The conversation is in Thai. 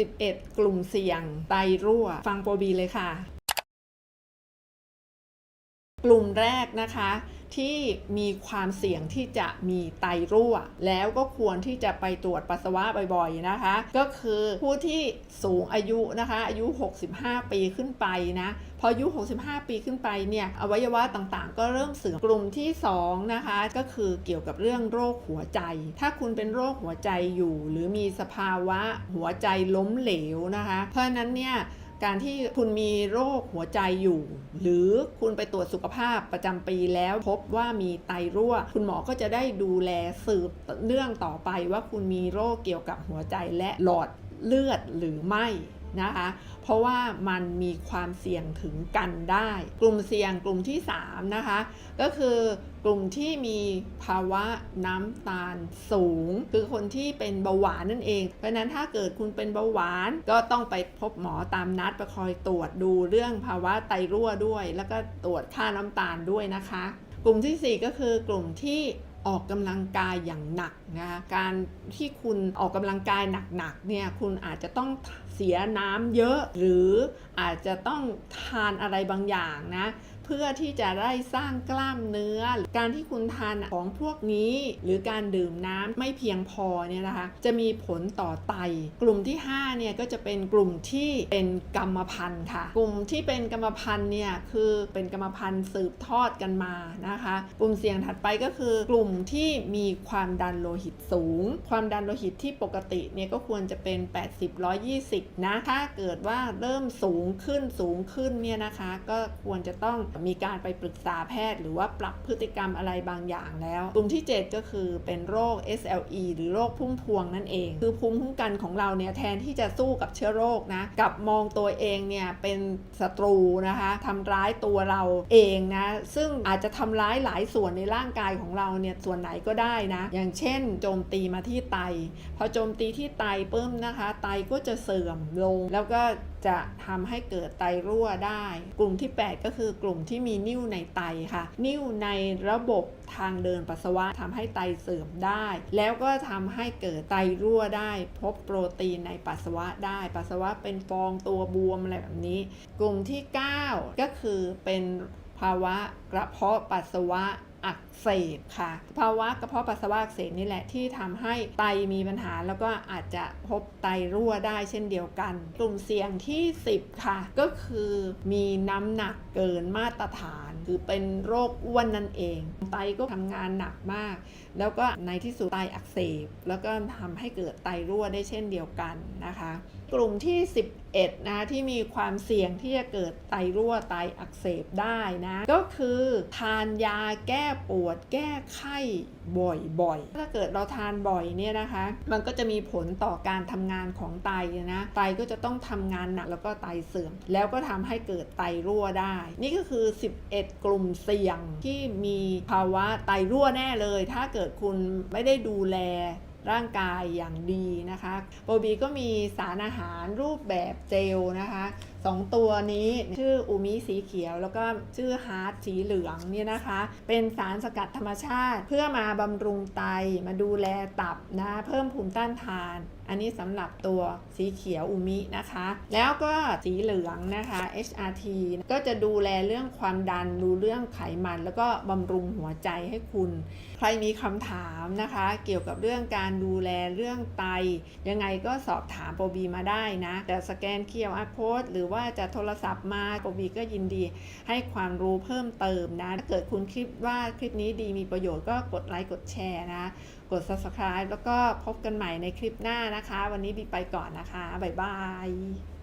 11 กลุ่มเสี่ยงไตรั่ว ฟังโปรบีเลยค่ะ กลุ่มแรกนะคะที่มีความเสี่ยงที่จะมีไตรั่ว แล้วก็ควรที่จะไปตรวจปัสสาวะบ่อยๆนะคะ ก็คือผู้ที่สูงอายุนะคะอายุ 65 ปีขึ้นไปนะพออายุ 65 ปีขึ้นไปเนี่ยอวัยวะต่างๆ ก็เริ่มเสื่อมกลุ่มที่2นะคะก็คือเกี่ยวกับเรื่องโรคหัวใจ ถ้าคุณเป็นโรคหัวใจอยู่ หรือมีสภาวะหัวใจล้มเหลวนะคะ เพราะฉะนั้นเนี่ย การที่คุณมีโรคหัวใจอยู่ หรือคุณไปตรวจสุขภาพประจำปีแล้วพบว่ามีไตรั่ว คุณหมอก็จะได้ดูแลสืบเนื่องต่อไปว่าคุณมีโรคเกี่ยวกับหัวใจและหลอดเลือดหรือไม่ นะคะ เพราะว่ามันมีความเสี่ยงถึงกันได้ กลุ่มเสี่ยงกลุ่มที่3นะคะก็คือกลุ่มที่มีภาวะน้ำตาลสูง คือคนที่เป็นเบาหวานนั่นเอง เพราะนั้นถ้าเกิดคุณเป็นเบาหวานก็ต้องไปพบหมอตามนัดไปคอยตรวจดูเรื่องภาวะไตรั่วด้วย แล้วก็ตรวจค่าน้ำตาลด้วยนะคะ กลุ่มทีสี่4 ก็คือกลุ่มที่ ออกกำลังกายอย่างหนักนะคะการที่คุณออกกำลังกายหนักๆเนี่ยคุณอาจจะต้องเสียน้ำเยอะ หรืออาจจะต้องทานอะไรบางอย่างนะเพื่อที่จะได้สร้างกล้ามเนื้อ การที่คุณทานของพวกนี้ หรือการดื่มน้ำไม่เพียงพอเนี่ยนะคะ จะมีผลต่อไต กลุ่มที่5เนี่ยก็จะเป็นกลุ่มที่เป็นกรรมพันธุ์ค่ะ กลุ่มที่เป็นกรรมพันธุ์เนี่ยคือเป็นกรรมพันธุ์สืบทอดกันมานะคะ กลุ่มเสี่ยงถัดไปก็คือกลุ่มที่มีความดันโลหิตสูง ความดันโลหิตที่ปกติเนี่ยก็ควรจะเป็น 80 120 นะ ถ้าเกิดว่าเริ่มสูงขึ้นสูงขึ้นเนี่ยนะคะ ก็ควรจะต้องมีการไปปรึกษาแพทย์ หรือว่าปรับพฤติกรรมอะไรบางอย่างแล้ว กลุ่มที่ 7 ก็คือเป็นโรค SLE หรือโรคพุ่มพวงนั่นเอง คือภูมิคุ้มกันของเราเนี่ยแทนที่จะสู้กับเชื้อโรคนะกับมองตัวเองเนี่ยเป็นศัตรูนะคะทำร้ายตัวเราเองนะซึ่งอาจจะทำร้ายหลายส่วนในร่างกายของเราเนี่ยส่วนไหนก็ได้นะ อย่างเช่น โจมตีมาที่ไตพอโจมตีที่ไตปุ๊บนะคะ ไตก็จะเสื่อมลงแล้วก็ จะทำให้เกิดไตรั่วได้ กลุ่มที่ 8 ก็คือกลุ่มที่มีนิ่วในไตค่ะ นิ่วในระบบทางเดินปัสสาวะทำให้ไตเสื่อมได้ แล้วก็ทำให้เกิดไตรั่วได้ พบโปรตีนในปัสสาวะได้ ปัสสาวะเป็นฟองตัวบวมอะไรแบบนี้ กลุ่มที่ 9 ก็คือเป็นภาวะกระเพาะปัสสาวะ อักเสบค่ะภาวะกระเพาะปัสสาวะอักเสบนี่แหละที่ทำให้ไตมีปัญหา แล้วก็อาจจะพบไตรั่วได้เช่นเดียวกัน กลุ่มเสี่ยงที่ 10 ค่ะ ก็คือมีน้ำหนักเกินมาตรฐาน คือเป็นโรคอ้วนนั่นเอง ไตก็ทำงานหนักมาก แล้วก็ในที่สุดไตอักเสบ แล้วก็ทำให้เกิดไตรั่วได้เช่นเดียวกันนะคะ กลุ่มที่ 11นะที่มีความเสี่ยงที่จะเกิดไตรั่วไตอักเสบได้นะ ก็คือทานยาแก้ปวดแก้ไข้บ่อยๆ ถ้าเกิดเราทานบ่อยเนี่ยนะคะ มันก็จะมีผลต่อการทำงานของไตนะ ไตก็จะต้องทำงานหนักแล้วก็ไตเสื่อม แล้วก็ทำให้เกิดไตรั่วได้ นี่ก็คือ 11 กลุ่มเสี่ยงที่มีภาวะไตรั่วแน่เลย ถ้าเกิดคุณไม่ได้ดูแล ร่างกายอย่างดีนะคะโบบีก็มีสารอาหารรูปแบบเจลนะคะสองตัวนี้ชื่ออูมิสีเขียว แล้วก็ชื่อฮาร์ดสีเหลืองเนี่ยนะคะ เป็นสารสกัดธรรมชาติ เพื่อมาบำรุงไตมาดูแลตับนะเพิ่มภูมิต้านทานอันนี้สำหรับตัวสีเขียวอูมินะคะ แล้วก็สีเหลืองนะคะ HRT ก็จะดูแลเรื่องความดันดูเรื่องไขมัน แล้วก็บำรุงหัวใจให้คุณ ใครมีคำถามนะคะ เกี่ยวกับเรื่องการดูแลเรื่องไต ยังไงก็สอบถามโปรบีมาได้นะจะสแกนเคียวอาร์โค้ดหรือว่าจะโทรศัพท์มาโปรบีก็ยินดีให้ความรู้เพิ่มเติมนะถ้าเกิดคุณคิดว่าคลิปนี้ดีมีประโยชน์ก็กดไลค์กดแชร์นะกด subscribe แล้วก็พบกันใหม่ในคลิปหน้านะคะ วันนี้บีไปก่อนนะคะ บ๊ายบาย